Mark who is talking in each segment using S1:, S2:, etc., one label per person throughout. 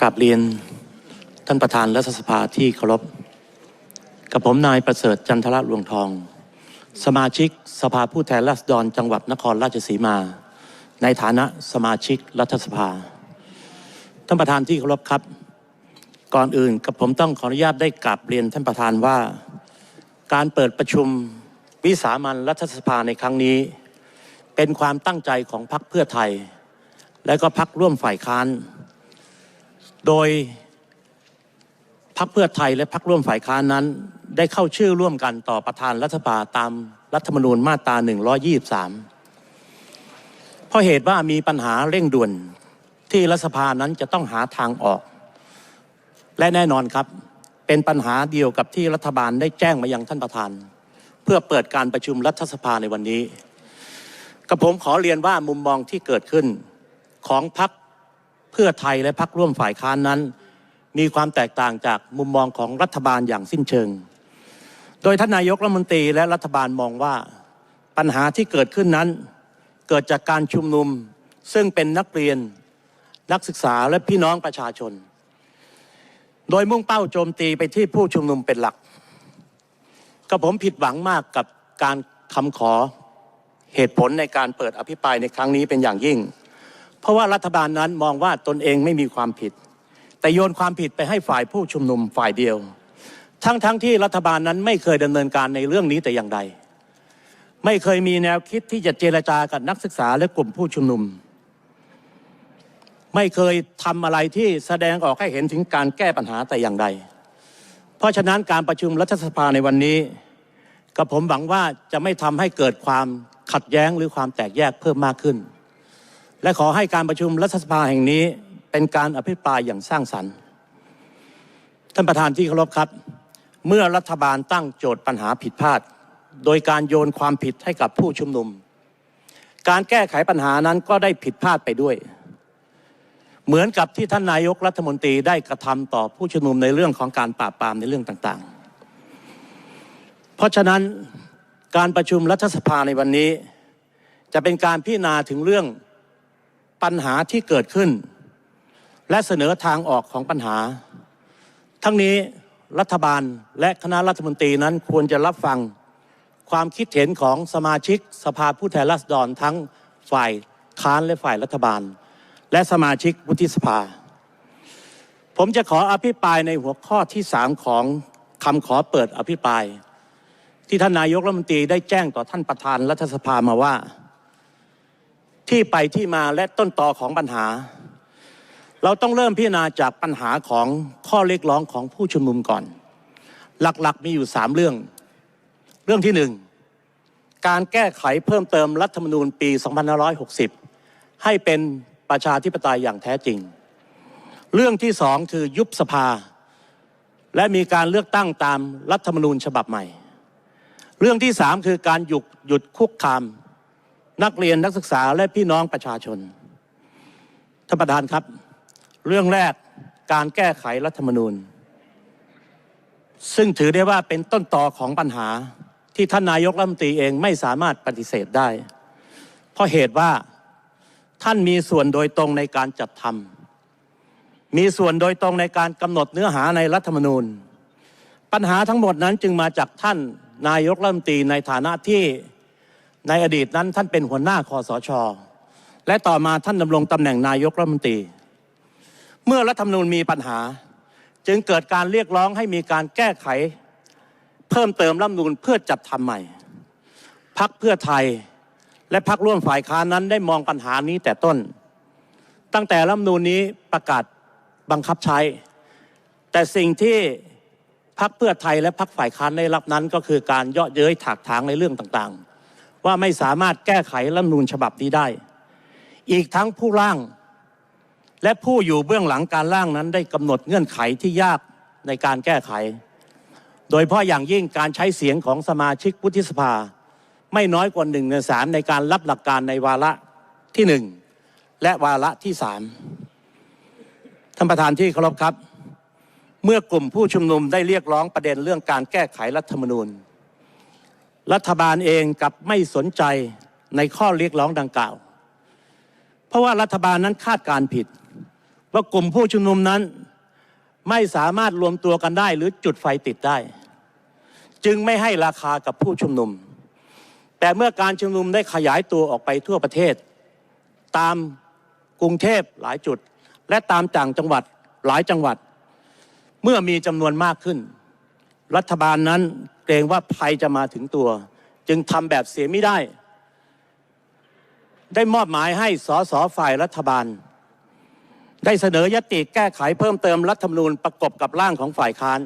S1: กราบเรียนท่านประธานรัฐสภาที่เคารพ กับผมนายประเสริฐจันทระรวงทอง สมาชิกสภาผู้แทนราษฎรจังหวัดนครราชสีมา ในฐานะสมาชิกรัฐสภา ท่านประธานที่เคารพครับ ก่อนอื่นกับผมต้องขออนุญาตได้กราบเรียนท่านประธานว่า การเปิดประชุมวิสามันรัฐสภาในครั้งนี้ เป็นความตั้งใจของพรรคเพื่อไทย และก็พรรคร่วมฝ่ายค้าน โดยพรรคเพื่อไทยและพรรคร่วมฝ่ายค้านนั้น ได้เข้าชื่อร่วมกันต่อประธานรัฐสภาตามรัฐธรรมนูญมาตรา 123 เพราะเหตุว่ามีปัญหาเร่งด่วนที่รัฐสภานั้นจะต้องหาทางออก และแน่นอนครับ เป็นปัญหาเดียวกับที่รัฐบาลได้แจ้งมายังท่านประธาน เพื่อเปิดการประชุมรัฐสภาในวันนี้กับผมขอเรียนว่ามุมมองที่เกิดขึ้นของพรรค พื่อไทยและพรรคร่วมฝ่ายค้านนั้น มีความแตกต่างจากมุมมองของรัฐบาลอย่างสิ้นเชิง โดยท่านนายกรัฐมนตรีและรัฐบาลมองว่าปัญหาที่เกิดขึ้นนั้น เกิดจากการชุมนุมซึ่งเป็นนักเรียนนักศึกษาและพี่น้องประชาชน โดยมุ่งเป้าโจมตีไปที่ผู้ชุมนุมเป็นหลักกับผมผิดหวังมากกับการคำขอเหตุผลในการเปิดอภิปรายในครั้งนี้เป็นอย่างยิ่ง เพราะว่ารัฐบาลนั้นมองว่าตนเองไม่มีความผิด แต่โยนความผิดไปให้ฝ่ายผู้ชุมนุมฝ่ายเดียว ทั้งๆทที่รัฐบาลนั้นไม่เคยดำเนินการในเรื่องนี้แต่อย่างใด ไม่เคยมีแนวคิดที่จะเจรจากับนักศึกษาและกลุ่มผู้ชุมนุม ไม่เคยทำอะไรที่แสดงออกให้เห็นถึงการแก้ปัญหาแต่อย่างใด เพราะฉะนั้นการประชุมรัฐสภาในวันนี้กับผมหวังว่าจะไม่ทำให้เกิดความขัดแย้งหรือความแตกแยกเพิ่มมากขึ้น และขอให้การประชุมรัฐสภาแห่งนี้เป็นการอภิปรายอย่างสร้างสรรค์ ท่านประธานที่เคารพครับ เมื่อรัฐบาลตั้งโจทย์ปัญหาผิดพลาด โดยการโยนความผิดให้กับผู้ชุมนุม การแก้ไขปัญหานั้นก็ได้ผิดพลาดไปด้วย เหมือนกับที่ท่านนายกรัฐมนตรีได้กระทำต่อผู้ชุมนุมในเรื่องของการปราบปรามในเรื่องต่างๆ เพราะฉะนั้นการประชุมรัฐสภาในวันนี้ จะเป็นการพิจารณาถึงเรื่อง ปัญหาที่เกิดขึ้น และเสนอทางออกของปัญหา ทั้งนี้รัฐบาลและคณะรัฐมนตรีนั้นควรจะรับฟังความคิดเห็นของสมาชิกสภาผู้แทนราษฎรทั้งฝ่ายค้านและฝ่ายรัฐบาล และสมาชิกวุฒิสภา ผมจะขออภิปรายในหัวข้อที่สามของคำขอเปิดอภิปราย ที่ท่านนายกรัฐมนตรีได้แจ้งต่อท่านประธานรัฐสภามาว่า ที่ไปที่มาและต้นตอของปัญหา เราต้องเริ่มพิจารณาจากปัญหาของข้อเรียกร้องของผู้ชุมนุมก่อน หลักๆมีอยู่สามเรื่อง เรื่องที่หนึ่งการแก้ไขเพิ่มเติมรัฐธรรมนูญปี 2560 ให้เป็นประชาธิปไตยอย่างแท้จริง เรื่องที่สองคือยุบสภา และมีการเลือกตั้งตามรัฐธรรมนูญฉบับใหม่ เรื่องที่สามคือการหยุดหยุดคุกคาม นักเรียนนักศึกษาและพี่น้องประชาชนท่านประธานครับ เรื่องแรกการแก้ไขรัฐธรรมนูญ ซึ่งถือได้ว่าเป็นต้นตอของปัญหาที่ท่านนายกรัฐมนตรีเองไม่สามารถปฏิเสธได้ เพราะเหตุว่าท่านมีส่วนโดยตรงในการจัดทำมีส่วนโดยตรงในการกำหนดเนื้อหาในรัฐธรรมนูญ ปัญหาทั้งหมดนั้นจึงมาจากท่านนายกรัฐมนตรีในฐานะที่ ในอดีตนั้นท่านเป็นหัวหน้าคอสช และต่อมาท่านดำรงตำแหน่งนายกรัฐมนตรี เมื่อรัฐธรรมนูญมีปัญหา จึงเกิดการเรียกร้องให้มีการแก้ไข เพิ่มเติมรัฐธรรมนูญเพื่อจัดทำใหม่ พักเพื่อไทยและพักร่วมฝ่ายค้านนั้นได้มองปัญหานี้แต่ต้น ตั้งแต่รัฐธรรมนูญนี้ประกาศบังคับใช้ แต่สิ่งที่พักเพื่อไทยและพักฝ่ายค้านได้รับนั้นก็คือการเยาะเย้ยถากถางในเรื่องต่าง ว่าไม่สามารถแก้ไขรัฐนูญฉบับนี้ได้ อีกทั้งผู้ร่าง และผู้อยู่เบื้องหลังการร่างนั้นได้กำหนดเงื่อนไขที่ยากในการแก้ไข โดยเพราะอย่างยิ่งการใช้เสียงของสมาชิกวุฒิสภา ไม่น้อยกว่าหนึ่งในสามในการรับหลักการในวาระที่หนึ่งและวาระที่สามท่านประธานที่เคารพครับ เมื่อกลุ่มผู้ชุมนุมได้เรียกร้องประเด็นเรื่องการแก้ไขรัฐธรรมนูญ รัฐบาลเองกับไม่สนใจในข้อเรียกร้องดังกล่าว เพราะว่ารัฐบาลนั้นคาดการผิด ว่ากลุ่มผู้ชุมนุมนั้นไม่สามารถรวมตัวกันได้หรือจุดไฟติดได้ จึงไม่ให้ราคากับผู้ชุมนุม แต่เมื่อการชุมนุมได้ขยายตัวออกไปทั่วประเทศ ตามกรุงเทพหลายจุด และตามต่างจังหวัดหลายจังหวัด เมื่อมีจำนวนมากขึ้น รัฐบาลนั้น เกรงว่าภัยจะมาถึงตัว จึงทำแบบเสียไม่ได้ ได้มอบหมายให้สสฝ่ายรัฐบาล ได้เสนอยติแก้ไขเพิ่มเติมรัฐธรรมนูญประกบกับร่างของฝ่ายค้าน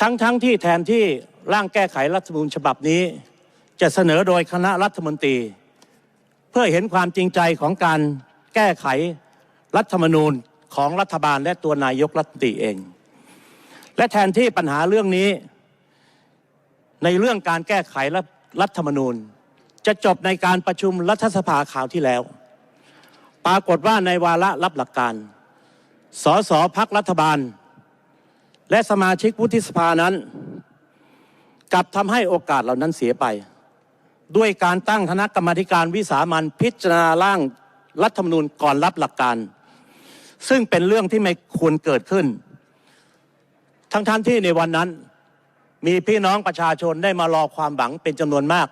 S1: ทั้งทั้งที่แทนที่ร่างแก้ไขรัฐธรรมนูญฉบับนี้ จะเสนอโดยคณะรัฐมนตรี เพื่อเห็นความจริงใจของการแก้ไขรัฐธรรมนูญของรัฐบาลและตัวนายกรัฐมนตรีเอง และแทนที่ปัญหาเรื่องนี้ ในเรื่องการแก้ไขรัฐธรรมนูญ จะจบในการประชุมรัฐสภาข่าวที่แล้ว ปรากฏว่าในวาระรับหลักการ สสพักรัฐบาล และสมาชิกวุฒิสภานั้น กลับทำให้โอกาสเหล่านั้นเสียไป ด้วยการตั้งคณะกรรมการวิสามันพิจารณาร่างรัฐธรรมนูญก่อนรับหลักการ ซึ่งเป็นเรื่องที่ไม่ควรเกิดขึ้น ทั้งท่านที่ในวันนั้น มีพี่น้องประชาชนได้มารอความหวังเป็นจำนวนมาก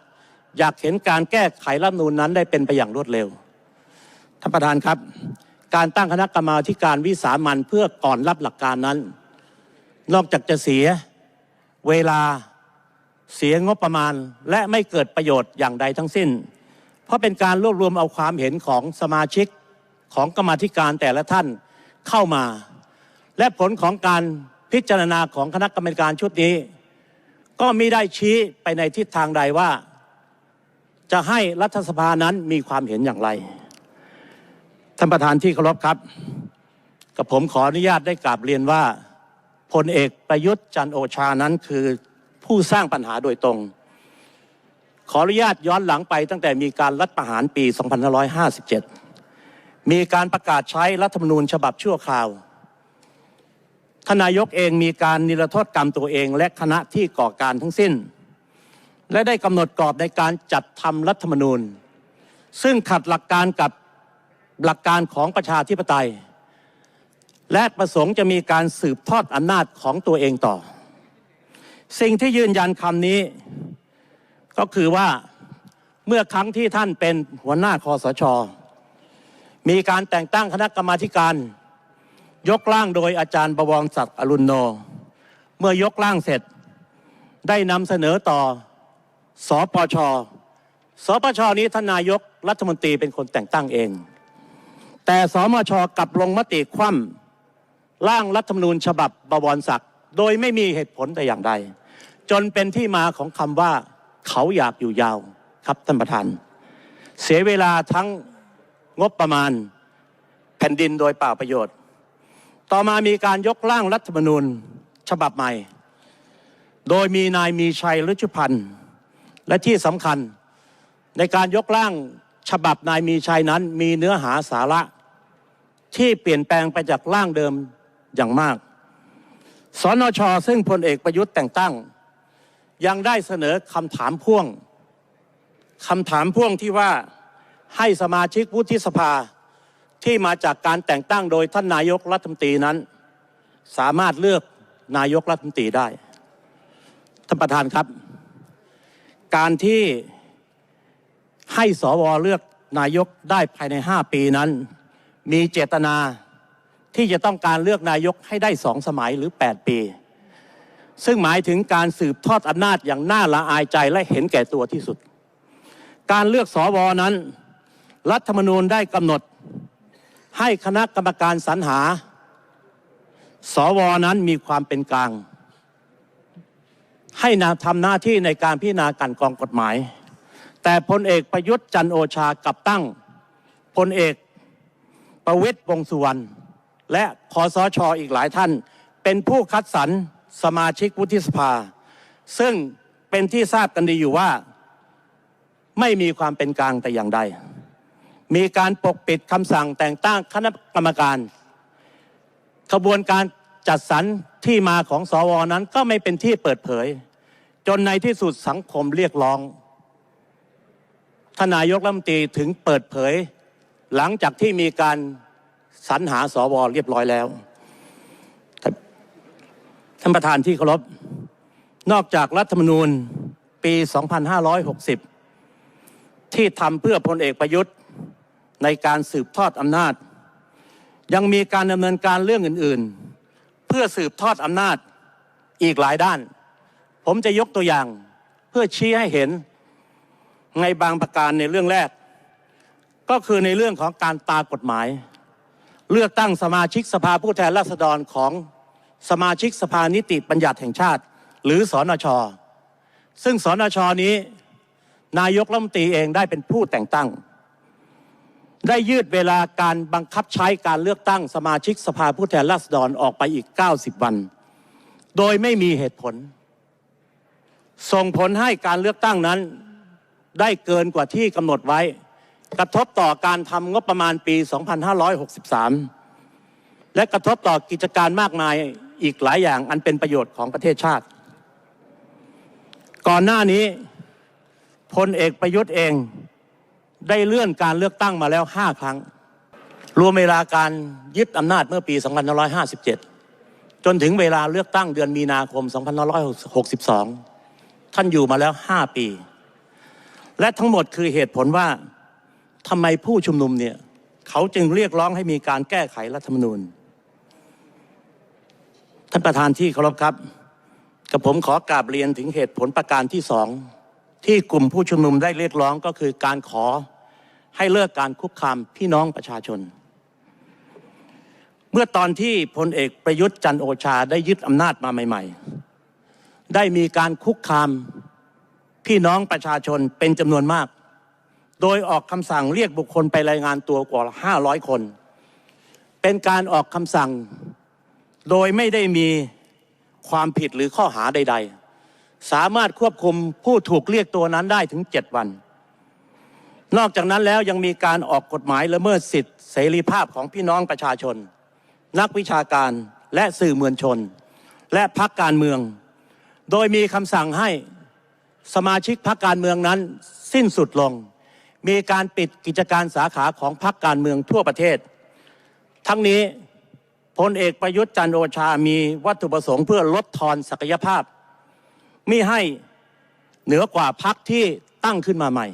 S1: อยากเห็นการแก้ไขรัฐนูญนั้นได้เป็นไปอย่างรวดเร็วท่านประธานครับ การตั้งคณะกรรมาการวิสามันเพื่อก่อนรับหลักการนั้น นอกจากจะเสียเวลาเสียงบประมาณและไม่เกิดประโยชน์อย่างใดทั้งสิ้น เพราะเป็นการรวบรวมเอาความเห็นของสมาชิกของกรรมธิการแต่ละท่านเข้ามา และผลของการพิจารณาของคณะกรรมการชุดนี้ ก็ไม่ได้ชี้ไปในทิศทางใดว่า จะให้รัฐสภานั้นมีความเห็นอย่างไร ท่านประธานที่เคารพครับ กับผมขออนุญาตได้กราบเรียนว่าพลเอกประยุทธ์จันโอชานั้นคือผู้สร้างปัญหาโดยตรง ขออนุญาตย้อนหลังไปตั้งแต่มีการรัฐประหารปี 2557 มีการประกาศใช้รัฐธรรมนูญฉบับชั่วคราว ทนายกเองมีการนิรโทษกรรมตัวเองและคณะที่ก่อการทั้งสิ้น และได้กำหนดกรอบในการจัดทำรัฐธรรมนูญ ซึ่งขัดหลักการกับหลักการของประชาธิปไตย และประสงค์จะมีการสืบทอดอำนาจของตัวเองต่อ สิ่งที่ยืนยันคำนี้ ก็คือว่าเมื่อครั้งที่ท่านเป็นหัวหน้าคอสช มีการแต่งตั้งคณะกรรมาธิการ ยกร่างโดยอาจารย์บวรศักดิ์อรุณโน เมื่อยกร่างเสร็จ ได้นำเสนอต่อสปชสปชนี้ท่านนายกรัฐมนตรีเป็นคนแต่งตั้งเอง แต่สมชกลับลงมติคว่ำร่างรัฐธรรมนูญฉบับบวรศักดิ์โดยไม่มีเหตุผลแต่อย่างใด จนเป็นที่มาของคำว่าเขาอยากอยู่ยาวครับท่านประธาน เสียเวลาทั้งงบประมาณแผ่นดินโดยเปล่าประโยชน์ ต่อมามีการยกร่างรัฐธรรมนูญฉบับใหม่ โดยมีนายมีชัยฤชุพันธ์ และที่สำคัญในการยกร่างฉบับนายมีชัยนั้นมีเนื้อหาสาระ ที่เปลี่ยนแปลงไปจากร่างเดิมอย่างมาก สนช ซึ่งพลเอกประยุทธ์แต่งตั้ง ยังได้เสนอคำถามพ่วงคำถามพ่วงที่ว่าให้สมาชิกวุฒิสภา ที่มาจากการแต่งตั้งโดยท่านนายกรัฐมนตรีนั้น สามารถเลือกนายกรัฐมนตรีได้ท่านประธานครับ การที่ให้สวเลือกนายกได้ภายใน 5 ปีนั้น มีเจตนาที่จะต้องการเลือกนายกให้ได้สองสมัยหรือ 8 ปี ซึ่งหมายถึงการสืบทอดอำนาจอย่างน่าละอายใจและเห็นแก่ตัวที่สุด การเลือกสวนั้น รัฐธรรมนูญได้กำหนด ให้คณะกรรมการสรรหา สวนั้นมีความเป็นกลาง ให้นาทำหน้าที่ในการพิจารณาการกองกฎหมาย แต่พลเอกประยุทธ์จันโอชากับตั้งพลเอกประวิตยวงสุวรรณและคอสชออีกหลายท่าน เป็นผู้คัดสรรสมาชิกวุฒิสภา ซึ่งเป็นที่ทราบกันดีอยู่ว่า ไม่มีความเป็นกลางแต่อย่างใด มีการปกปิดคำสั่งแต่งตั้งคณะกรรมการขบวนการจัดสรรที่มาของสวนั้นก็ไม่เป็นที่เปิดเผย จนในที่สุดสังคมเรียกร้องทนายกรัฐมนตรีถึงเปิดเผย หลังจากที่มีการสรรหาสวเรียบร้อยแล้วท่านท่านประธานที่เคารพนอกจากรัฐธรรมนูญปี 2560 ที่ทำเพื่อพลเอกประยุทธ์ ในการสืบทอดอำนาจ ยังมีการดำเนินการเรื่องอื่นๆ เพื่อสืบทอดอำนาจอีกหลายด้าน ผมจะยกตัวอย่างเพื่อชี้ให้เห็นในบางประการในเรื่องแรก ก็คือในเรื่องของการตากฎหมาย เลือกตั้งสมาชิกสภาผู้แทนราษฎรของสมาชิกสภานิติบัญญัติแห่งชาติ หรือสอนช ซึ่งสอนชนี้ นายกรัฐมนตรีเองได้เป็นผู้แต่งตั้ง ได้ยืดเวลาการบังคับใช้การเลือกตั้งสมาชิกสภาผู้แทนราษฎรออกไปอีก 90 วัน โดยไม่มีเหตุผล ส่งผลให้การเลือกตั้งนั้นได้เกินกว่าที่กำหนดไว้ กระทบต่อการทำงบประมาณปี 2563 และกระทบต่อกิจการมากมายอีกหลายอย่างอันเป็นประโยชน์ของประเทศชาติ ก่อนหน้านี้พลเอกประยุทธ์เอง ได้เลื่อนการเลือกตั้งมาแล้ว5ครั้ง รวมเวลาการยึดอำนาจเมื่อปี 2557 จนถึงเวลาเลือกตั้งเดือนมีนาคม 2562 ท่านอยู่มาแล้ว 5 ปี และทั้งหมดคือเหตุผลว่าทำไมผู้ชุมนุมเนี่ย เขาจึงเรียกร้องให้มีการแก้ไขรัฐธรรมนูญ ท่านประธานที่เคารพครับ กับผมขอกราบเรียนถึงเหตุผลประการที่สอง ที่กลุ่มผู้ชุมนุมได้เรียกร้องก็คือการขอให้เลิกการคุกคามพี่น้องประชาชน เมื่อตอนที่พลเอกประยุทธ์จันโอชาได้ยึดอำนาจมาใหม่ ๆ ได้มีการคุกคามพี่น้องประชาชนเป็นจำนวนมาก โดยออกคำสั่งเรียกบุคคลไปรายงานตัวกว่า 500 คน เป็นการออกคำสั่งโดยไม่ได้มีความผิดหรือข้อหาใด ๆ สามารถควบคุมผู้ถูกเรียกตัวนั้นได้ถึง 7 วัน นอกจากนั้นแล้วยังมีการออกกฎหมายละเมิดสิทธิเสรีภาพของพี่น้องประชาชน นักวิชาการและสื่อมวลชน และพักการเมือง โดยมีคำสั่งให้สมาชิกพักการเมืองนั้นสิ้นสุดลง มีการปิดกิจการสาขาของพักการเมืองทั่วประเทศ ทั้งนี้พลเอกประยุทธ์จันโอชามีวัตถุประสงค์เพื่อลดทอนศักยภาพ มิให้เหนือกว่าพักที่ตั้งขึ้นมาใหม่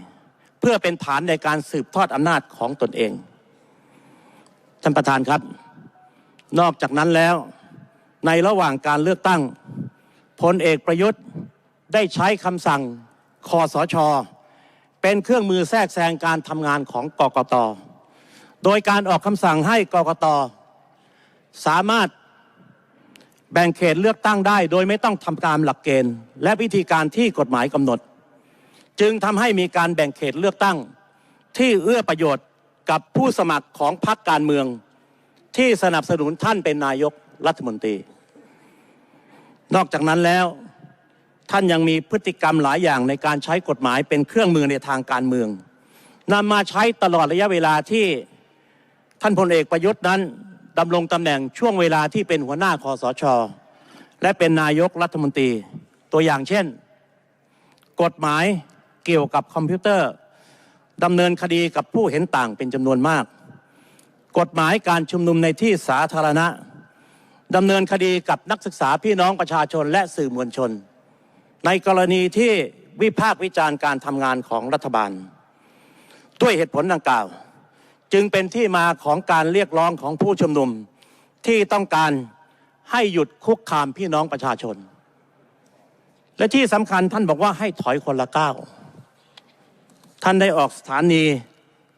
S1: เพื่อเป็นฐานในการสืบทอดอำนาจของตนเอง ท่านประธานครับ นอกจากนั้นแล้ว ในระหว่างการเลือกตั้งพลเอกประยุทธ์ได้ใช้คำสั่งคอสช เป็นเครื่องมือแทรกแซงการทำงานของกกต โดยการออกคำสั่งให้กกต สามารถ แบ่งเขตเลือกตั้งได้ โดยไม่ต้องทำตามหลักเกณฑ์ และวิธีการที่กฎหมายกำหนด จึงทำให้มีการแบ่งเขตเลือกตั้ง ที่เอื้อประโยชน์กับผู้สมัครของพรรคการเมือง ที่สนับสนุนท่านเป็นนายกรัฐมนตรี นอกจากนั้นแล้วท่านยังมีพฤติกรรมหลายอย่างในการใช้กฎหมายเป็นเครื่องมือในทางการเมืองนำมาใช้ตลอดระยะเวลาที่ท่านพลเอกประยุทธ์นั้น ดำรงตำแหน่งช่วงเวลาที่เป็นหัวหน้าคอสช และเป็นนายกรัฐมนตรี ตัวอย่างเช่น กฎหมายเกี่ยวกับคอมพิวเตอร์ดำเนินคดีกับผู้เห็นต่างเป็นจำนวนมาก กฎหมายการชุมนุมในที่สาธารณะดำเนินคดีกับนักศึกษาพี่น้องประชาชนและสื่อมวลชน ในกรณีที่วิพากษ์วิจารณ์การทำงานของรัฐบาล ด้วยเหตุผลดังกล่าว จึงเป็นที่มาของการเรียกร้องของผู้ชุมนุมที่ต้องการให้หยุดคุกคามพี่น้องประชาชน และที่สำคัญท่านบอกว่าให้ถอยคนละก้าวท่านได้ออกสถานี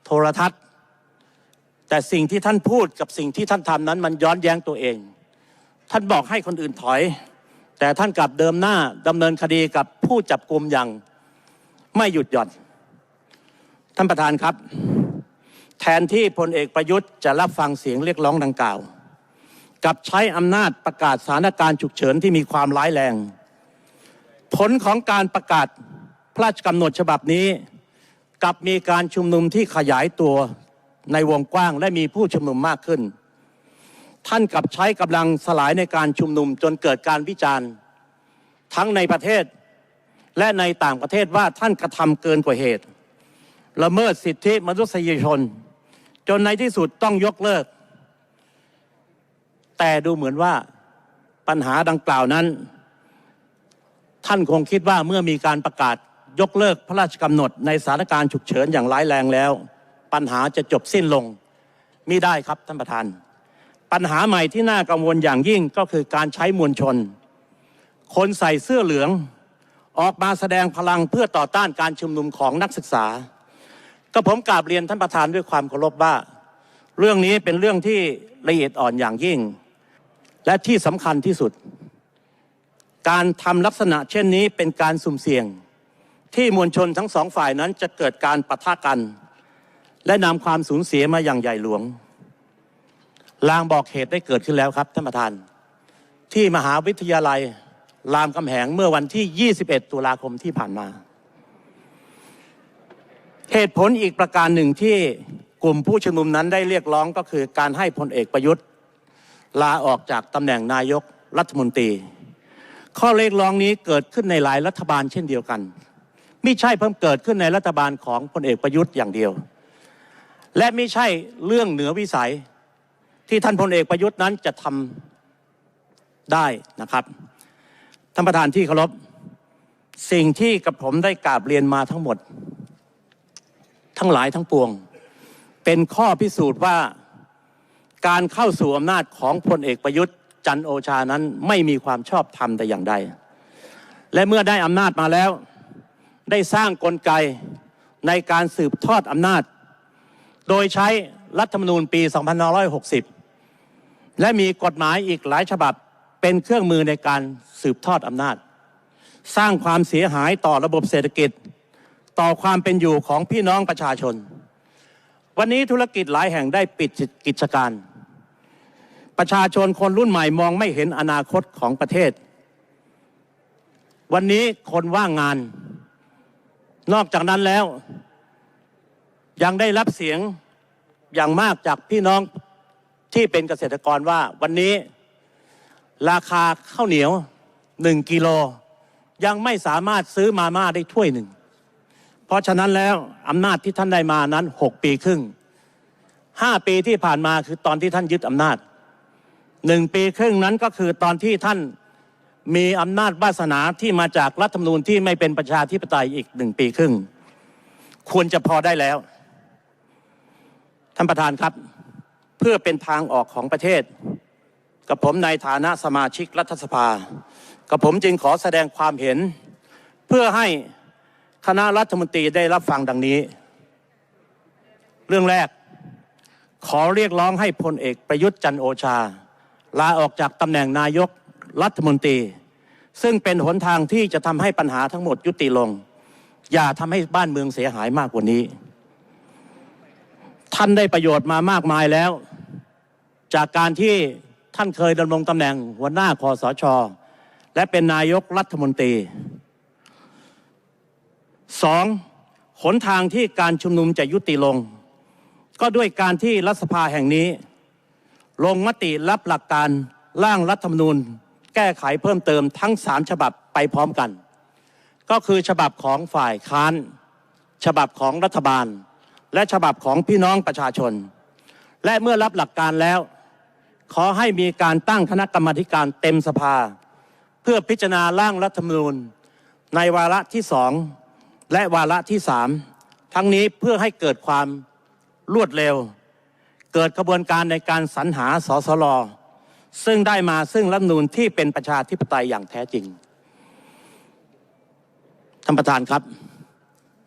S1: โทรทัศน์ แต่สิ่งที่ท่านพูดกับสิ่งที่ท่านทำนั้นมันย้อนแย้งตัวเอง ท่านบอกให้คนอื่นถอย แต่ท่านกลับเดิมหน้าดำเนินคดีกับผู้จับกลุ่มอย่างไม่หยุดหย่อน ท่านประธานครับ แทนที่พลเอกประยุทธ์จะรับฟังเสียงเรียกร้องดังกล่าว กับใช้อำนาจประกาศสถานการณ์ฉุกเฉินที่มีความร้ายแรง ผลของการประกาศพระราชกำหนดฉบับนี้ กับมีการชุมนุมที่ขยายตัวในวงกว้างและมีผู้ชุมนุมมากขึ้น ท่านกับใช้กำลังสลายในการชุมนุมจนเกิดการวิจารณ์ ทั้งในประเทศและในต่างประเทศว่าท่านกระทำเกินกว่าเหตุละเมิดสิทธิมนุษยชน จนในที่สุดต้องยกเลิก แต่ดูเหมือนว่าปัญหาดังกล่าวนั้น ท่านคงคิดว่าเมื่อมีการประกาศยกเลิกพระราชกำหนดในสถานการณ์ฉุกเฉินอย่างร้ายแรงแล้ว ปัญหาจะจบสิ้นลงมิได้ครับท่านประธาน ปัญหาใหม่ที่น่ากังวลอย่างยิ่งก็คือการใช้มวลชน คนใส่เสื้อเหลืองออกมาแสดงพลังเพื่อต่อต้านการชุมนุมของนักศึกษา ก็ผมกราบเรียนท่านประธานด้วยความเคารพว่า เรื่องนี้เป็นเรื่องที่ละเอียดอ่อนอย่างยิ่ง และที่สำคัญที่สุด การทำลักษณะเช่นนี้เป็นการสุ่มเสี่ยง ที่มวลชนทั้งสองฝ่ายนั้นจะเกิดการปะทะกัน และนำความสูญเสียมาอย่างใหญ่หลวงลางบอกเหตุได้เกิดขึ้นแล้วครับท่านประธาน ที่มหาวิทยาลัยรามคำแหงเมื่อวันที่ 21 ตุลาคมที่ผ่านมา เหตุผลอีกประการหนึ่งที่กลุ่มผู้ชุมนุมนั้นได้เรียกร้องก็คือการให้พลเอกประยุทธ์ ลาออกจากตำแหน่งนายกรัฐมนตรี ข้อเรียกร้องนี้เกิดขึ้นในหลายรัฐบาลเช่นเดียวกันไม่ใช่เพิ่มเกิดขึ้นในรัฐบาลของพลเอกประยุทธ์อย่างเดียว และไม่ใช่เรื่องเหนือวิสัยที่ท่านพลเอกประยุทธ์นั้นจะทำได้นะครับท่านประธานที่เคารพสิ่งที่กับผมได้กราบเรียนมาทั้งหมด ทั้งหลายทั้งปวง เป็นข้อพิสูจน์ว่าการเข้าสู่อำนาจของพลเอกประยุทธ์ จันโอชานั้นไม่มีความชอบธรรมแต่อย่างใด และเมื่อได้อำนาจมาแล้ว ได้สร้างกลไกในการสืบทอดอำนาจ โดยใช้รัฐธรรมนูญปี 2560 และมีกฎหมายอีกหลายฉบับเป็นเครื่องมือในการสืบทอดอำนาจ สร้างความเสียหายต่อระบบเศรษฐกิจ ต่อความเป็นอยู่ของพี่น้องประชาชน วันนี้ธุรกิจหลายแห่งได้ปิดกิจการ ประชาชนคนรุ่นใหม่มองไม่เห็นอนาคตของประเทศ วันนี้คนว่างงาน นอกจากนั้นแล้ว ยังได้รับเสียงอย่างมากจากพี่น้องที่เป็นเกษตรกรว่าวันนี้ราคาข้าวเหนียวหนึ่งกิโล ยังไม่สามารถซื้อมาม่าได้ถ้วยหนึ่ง เพราะฉะนั้นแล้วอำนาจที่ท่านได้มานั้นหกปีครึ่งห้าปีที่ผ่านมาคือตอนที่ท่านยึดอำนาจหนึ่งปีครึ่งนั้นก็คือตอนที่ท่านมีอำนาจวาสนาที่มาจากรัฐธรรมนูญที่ไม่เป็นประชาธิปไตยอีกหนึ่งปีครึ่ง ควรจะพอได้แล้ว ท่านประธานครับ เพื่อเป็นทางออกของประเทศ กับผมในฐานะสมาชิกรัฐสภา กับผมจึงขอแสดงความเห็น เพื่อให้ คณะรัฐมนตรีได้รับฟังดังนี้ เรื่องแรก ขอเรียกร้องให้พลเอกประยุทธ์จันโอชา ลาออกจากตำแหน่งนายกรัฐมนตรี ซึ่งเป็นหนทางที่จะทำให้ปัญหาทั้งหมดยุติลง อย่าทำให้บ้านเมืองเสียหายมากกว่านี้ ท่านได้ประโยชน์มามากมายแล้ว จากการที่ท่านเคยดำรงตำแหน่งหัวหน้าคอสช และเป็นนายกรัฐมนตรี สองหนทางที่การชุมนุมจะยุติลง ก็ด้วยการที่รัฐสภาแห่งนี้ ลงมติรับหลักการร่างรัฐธรรมนูญ แก้ไขเพิ่มเติมทั้งสามฉบับไปพร้อมกัน ก็คือฉบับของฝ่ายค้าน ฉบับของรัฐบาล และฉบับของพี่น้องประชาชน และเมื่อรับหลักการแล้ว ขอให้มีการตั้งคณะกรรมการเต็มสภา เพื่อพิจารณาร่างรัฐธรรมนูญ ในวาระที่สอง และวาระที่สามทั้งนี้เพื่อให้เกิดความรวดเร็ว เกิดกระบวนการในการสรรหาสสลซึ่งได้มาซึ่งรัฐนูญที่เป็นประชาธิปไตยอย่างแท้จริงท่านประธานครับ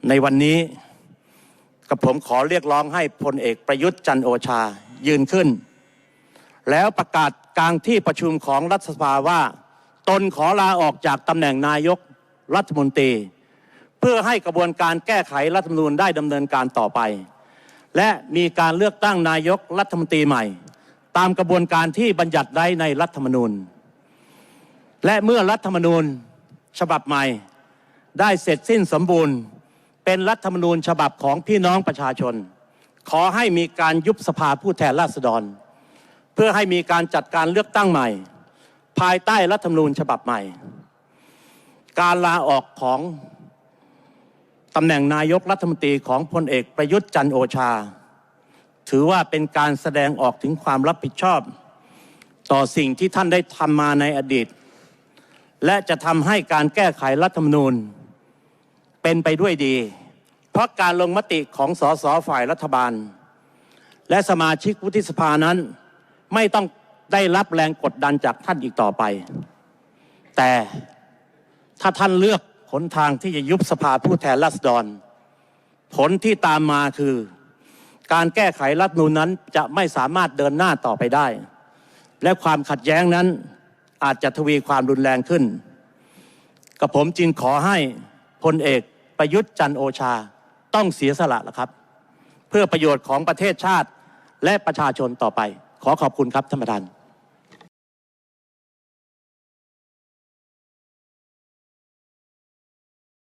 S1: ในวันนี้กับผมขอเรียกร้องให้พลเอกประยุทธ์จันโอชายืนขึ้น แล้วประกาศกลางที่ประชุมของรัฐสภาว่า ตนขอลาออกจากตำแหน่งนายกรัฐมนตรี เพื่อให้กระบวนการแก้ไขรัฐธรรมนูญได้ดำเนินการต่อไป และมีการเลือกตั้งนายกรัฐมนตรีใหม่ ตามกระบวนการที่บัญญัติไว้ในรัฐธรรมนูญ และเมื่อรัฐธรรมนูญฉบับใหม่ ได้เสร็จสิ้นสมบูรณ์ เป็นรัฐธรรมนูญฉบับของพี่น้องประชาชน ขอให้มีการยุบสภาผู้แทนราษฎร เพื่อให้มีการจัดการเลือกตั้งใหม่ ภายใต้รัฐธรรมนูญฉบับใหม่ การลาออกของ ตำแหน่งนายกรัฐมนตรีของพลเอกประยุทธ์จันโอชา ถือว่าเป็นการแสดงออกถึงความรับผิดชอบ ต่อสิ่งที่ท่านได้ทำมาในอดีต และจะทำให้การแก้ไขรัฐธรรมนูญ เป็นไปด้วยดี เพราะการลงมติของสสฝ่ายรัฐบาล และสมาชิกวุฒิสภานั้น ไม่ต้องได้รับแรงกดดันจากท่านอีกต่อไป แต่ถ้าท่านเลือก หนทางที่จะยุบสภาผู้แทนราษฎร ผลที่ตามมาคือ การแก้ไขรัฐนูญนั้นจะไม่สามารถเดินหน้าต่อไปได้ และความขัดแย้งนั้นอาจจะทวีความรุนแรงขึ้น กับผมจึงขอให้พลเอกประยุทธ์จันโอชาต้องเสียสละละครับ เพื่อประโยชน์ของประเทศชาติและประชาชนต่อไป ขอขอบคุณครับท่านประธาน